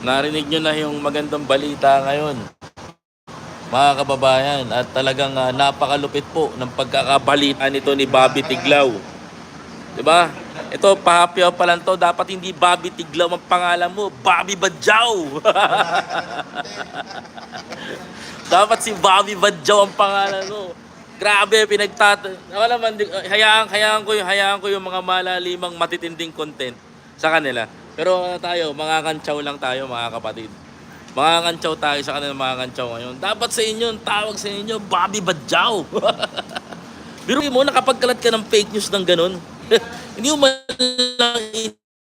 Narinig nyo na yung magandang balita ngayon. Mga kababayan, at talagang ah, napakalupit po ng pagkakabalita nito ni Bobby Tiglaw. ba? Ito, pahapyaw pa lang to. Dapat hindi Bobby Tiglaw ang pangalan mo. Bobby Badjaw! Dapat si Bobby Badjaw ang pangalan mo. Grabe, pinagtata... Ako naman, di- hayaan, hayaan, ko, yung- hayaan ko yung mga malalimang matitinding content sa kanila. Pero ano tayo, mga kantsaw lang tayo, mga kapatid. Mga kantsaw tayo sa kanila, mga kantsaw ngayon. Dapat sa inyo, tawag sa inyo, Bobby Badjaw. Pero mo, nakapagkalat ka ng fake news ng ganun. Hindi mo man lang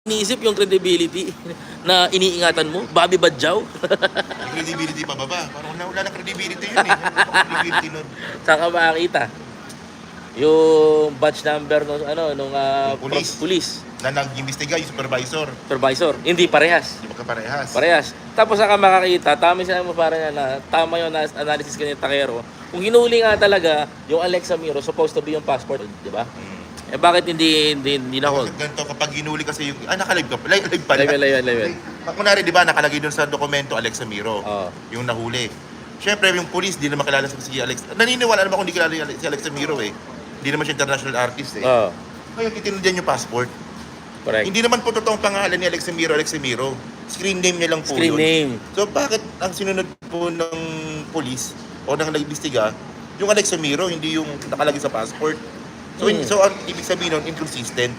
iniisip yung credibility na iniingatan mo. Bobby Badjaw. Credibility pa ba ba? Parang wala, wala na credibility yun eh. credibility nun. Saan ka makakita? Yung batch number nung ano nung Yung police. police Na nag-imbestiga yung supervisor. supervisor. Hindi parehas. Di ba kaparehas? Parehas. Tapos saka makakita, tama siya mo para na tama yung ana- analysis kanina Takero. Kung hinuli nga talaga yung Alexa Miro supposed to be yung passport, di ba? Hmm. Eh bakit hindi hindi hindi na hold? Bakit ganito kapag ginuli kasi yung... Ah, nakalive ka. Live, live pala. Live, live, live. Ah, Kunwari, di ba, nakalagay doon sa dokumento Alexa Miro. Oo. Yung nahuli. Siyempre, yung police, di naman kilala si Alex. Naniniwala naman kung di kilala si Alexa Miro eh. Hindi naman siya international artist eh. Oh, Ngayon, titinundan yung passport. Correct. Hindi naman po totoong pangalan ni Alexa Miro, Alexa Miro. Screen name niya lang po Screen yun. name. So bakit ang sinunod po ng police o ng nag-imbestiga yung Alexa Miro, hindi yung nakalagay sa passport? So, Hmm. so ang ibig sabihin nun, inconsistent.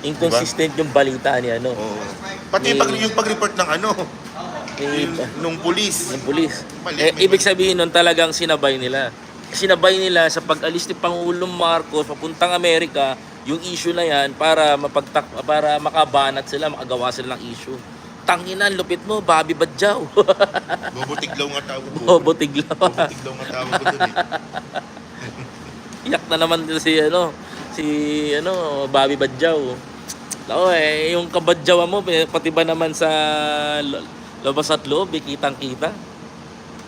Inconsistent yung balita ni ano. Oo. Pati yung, pag, yung pag-report ng ano, Ni, yung, nung police. ng pulis. Mali, Eh, may ibig sabihin nun talagang sinabay nila. Sinabay nila sa pag-alis ni Pangulong Marcos papuntang Amerika yung issue na yan para mapagtak para makabanat sila, makagawa sila ng issue. Tanginan, lupit mo, Bobby Badjaw. Bobotiglaw nga tawag ko. Bobo Tiglaw. Bobotiglaw nga tawag ko dun eh. Iyak na naman din si ano, si ano, Bobby Badjaw. Lako eh, yung kabadjawa mo, pati ba naman sa labas at loob, eh, kitang-kita.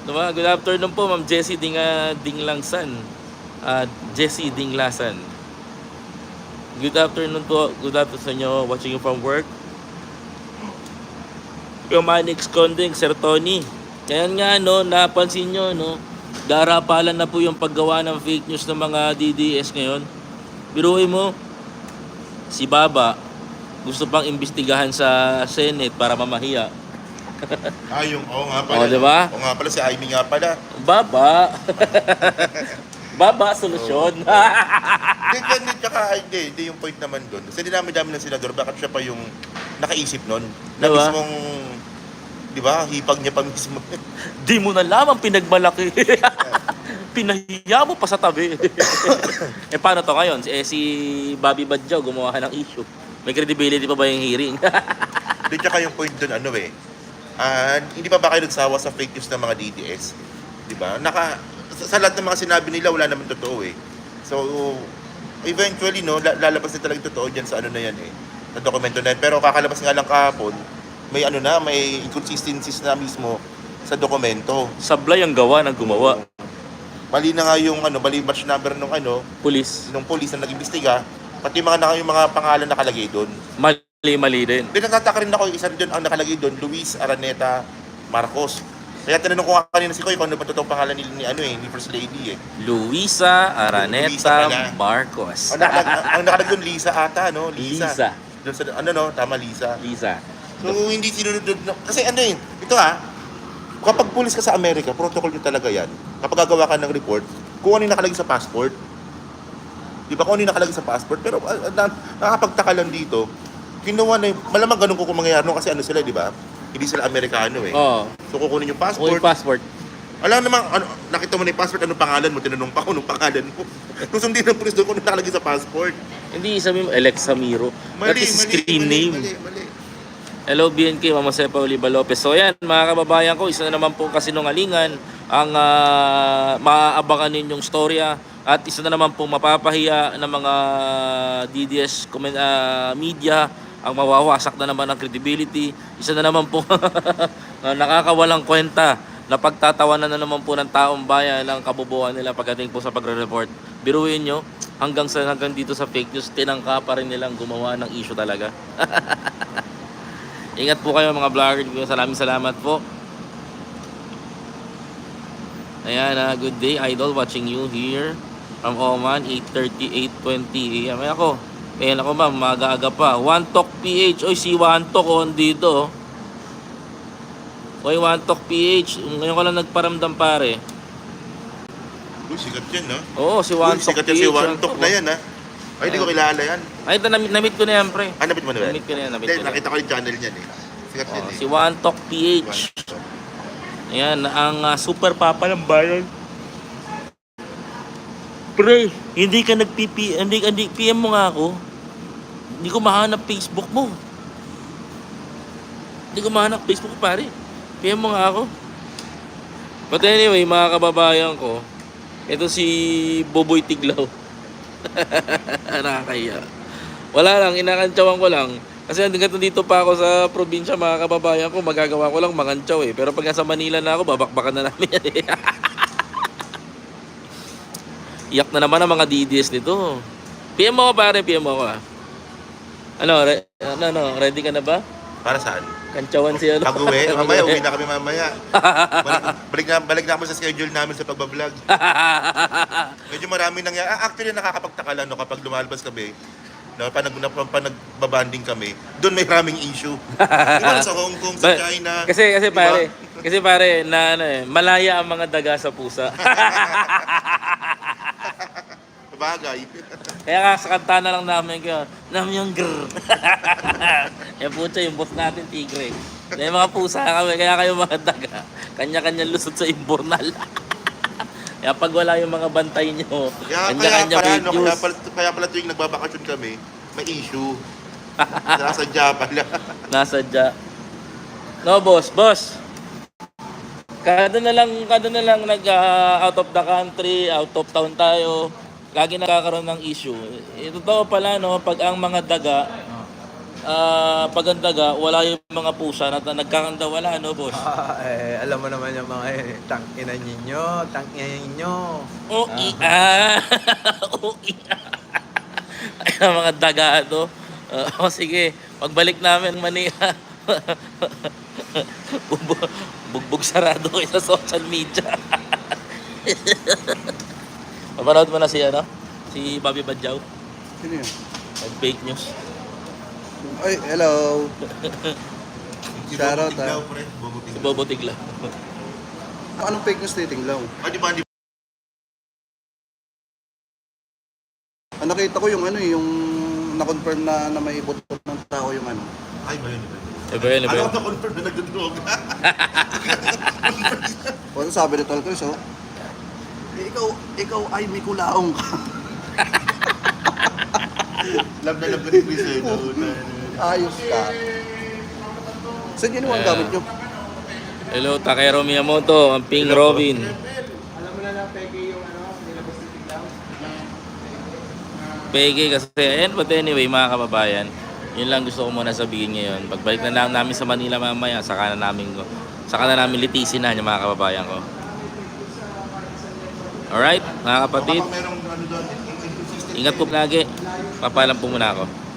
Diba? Good afternoon po, Ma'am Jessie Ding, Dinglangsan. Ah, Jessie Dinglasan. Good afternoon po. Good afternoon sa inyo watching you from work. Yung Manix Conding, Sir Tony. Kaya nga, no, napansin nyo, no, darapalan na po yung paggawa ng fake news ng mga DDS ngayon. Biruin mo, si Baba, gusto pang imbestigahan sa Senate para mamahiya. Ah, yung, oo nga pala. Oo, di ba? Oo nga pala, si Amy nga pala. Baba! Baba, solusyon. Hindi, hindi, tsaka, hindi, hindi yung point naman doon. Kasi dinami-dami ng senador, bakit siya pa yung nakaisip nun? Na Diba? mismong, di ba, hipag niya pa mismo. Di mo na lamang pinagmalaki. Pinahiya mo pa sa tabi. eh paano to ngayon? Eh si Bobby Badjaw gumawa ng issue. May credibility pa ba yung hearing? Di tsaka yung point doon, ano eh, ah, hindi pa ba kayo nagsawa sa fake news ng mga DDS? Di ba? Naka, sa, lahat ng mga sinabi nila, wala naman totoo eh. So, eventually, no, la- lalabas na talaga totoo dyan sa ano na yan eh, sa dokumento na yan. Pero kakalabas nga lang kahapon, may ano na, may inconsistencies na mismo sa dokumento. Sablay ang gawa ng gumawa. Mali na nga yung ano, mali batch number nung ano, Police. nung police na nag-imbestiga, pati mga, naka- yung mga pangalan nakalagay doon. Mali-mali din. Then nagtataka rin ako, isa rin doon ang nakalagay doon, Luis Araneta Marcos. Kaya tinanong ko nga kanina si Koy kung ano ba totoong pangalan ni, ni ano eh, ni First Lady eh. Luisa Luisa Araneta pala. Marcos. Ang nakalagay, ang nakalagay doon, Lisa ata, no? Lisa. Lisa. Doon sa, ano no, tama Lisa. Lisa. So hindi sinunod no? kasi ano eh, ito ah, kapag pulis ka sa Amerika, protocol nyo talaga yan. Kapag gagawa ka ng report, kung ano yung nakalagay sa passport, di ba kung ano yung nakalagay sa passport, pero uh, na, nakakapagtaka lang dito, kinuha na yung, malamang ganun ko kung mangyayari no, kasi ano sila, di ba? Hindi sila Amerikano eh. Oh, So kukunin yung passport. yung passport. Alam naman, ano, nakita mo na yung passport, anong pangalan mo? Tinanong pa ako, anong pangalan mo? Nung sundin ng pulis doon, kung nakalagay sa passport. Hindi sabihin mo Alexa Miro. That Mali, is mali, screen mali, name. Mali, mali. Hello BNK, Mama Sepa Oliva Lopez. So yan, mga kababayan ko, isa na naman po kasinungalingan ang ah, maaabangan ninyong storya at isa na naman po mapapahiya ng mga DDS comment, ah, media ang mawawasak na naman ang credibility. Isa na naman po na nakakawalang kwenta na pagtatawanan na naman po ng taong bayan ang kabubuan nila pagdating po sa pagre-report. Biruin nyo, hanggang sa hanggang dito sa fake news, tinangka pa rin nilang gumawa ng issue talaga. Ingat po kayo mga vlogger. Salamat salamat po. Ayan, ah, good day idol watching you here from Oman 8:30 8:20 AM. Ako. Ayan ako ma'am, maaga-aga pa. One Talk PH. Oy, si One Talk on dito. oh. Oy, One Talk PH. Ngayon ko lang nagparamdam pare. Uy, sikat yan, no? Oo, si Uy, One Talk sikat PH. yan si One Talk na yan, ha? Ay, hindi ko kilala yan. Ay, ito, namit, namit ko na yan, pre. Ah, nabit mo na ba? Namit ko na yan, namit ko na. nakita ko yung channel niyan, eh. Sikat yan, Oh, eh. si One Talk PH. One Talk. Ayan, ang ah, super papa ng bayan. Pre, hindi ka nagpipi, hindi, hindi, PM mo nga ako. Hindi ko mahanap Facebook mo. Hindi ko mahanap Facebook pare. PM mo nga ako. But anyway, mga kababayan ko, ito si Boboy Tiglaw. Nakakaya. Wala lang, inakantsawan ko lang. Kasi hanggang dito pa ako sa probinsya, mga kababayan ko, magagawa ko lang mangantsaw eh. Pero pag nasa Manila na ako, babakbakan na namin yan eh. Iyak na naman ang mga DDS nito. PM mo ako pare, PM mo ako ah. Ano, re- ano, ano, ready ka na ba? Para saan? Kantsawan si ano? Pag-uwi? Mamaya, uwi na kami mamaya. Balik, balik na, balik na kami sa schedule namin sa pagbablog. Medyo marami nang ah, Actually, nakakapagtaka lang no, kapag lumalabas kami, no, pa, nag, na, pa nagbabanding kami, doon may maraming issue. Di ba sa Hong Kong, sa China? kasi kasi di ba? pare, kasi pare na ano eh, malaya ang mga daga sa pusa. Bagay. Kaya nga sa kanta na lang namin kayo, nam yung grrr. Yan po yung boss natin, tigre. May mga pusa kami, kaya kayo mga daga. Kanya-kanya lusot sa imburnal. kaya pag wala yung mga bantay nyo, Kaya, kaya, kanya-kanya pala, no, kaya, pala, kaya pala tuwing nagbabakasyon kami, may issue. Nasadya pala. Nasadya. No, boss, boss. Kada na lang, kada na lang nag ah, out of the country, out of town tayo, lagi nakakaroon ng issue. Eh, totoo pala, no, pag ang mga daga, ah, pag ang daga, wala yung mga pusa na nagkakanda, wala, no, boss? Ah, eh, alam mo naman yung mga eh, tangina ninyo, tangina ninyo. Oh, iya. oh, iya. Ay, mga daga, no? Uh, oh, sige, pagbalik namin Manila, bugbog sarado kayo sa social media. Mapanood mo na si ano? Si Bobby Badjaw, Sino yun? nag-fake news. Ay, hello. Shoutout, ah. Si. Bobo Tigla. Anong fake news dating lang? Ah, di ba, di Ah, nakita ko yung ano eh, yung na-confirm na, na may ibot ng tao yung ano. Ay, ba yun, di ba yun? Eh ba yun, eh ba Ano yun? ka confirm na nagdudroga? O ano sabi ni Tol Chris, oh? Eh, ikaw, ikaw ay may kulaong ka. Love na love ka ni Chris, eh. no? Ayos ka. Saan yun ang gamit nyo? Hello, Takero Miyamoto, ang Pink Robin. Pege kasi, and but anyway mga kababayan, yun lang gusto ko muna sabihin ngayon. Pagbalik na lang namin sa Manila mamaya, saka na namin, saka na namin litisin na yung mga kababayan ko. Alright, mga kapatid, ano ingat po lagi. Papalam po muna ako.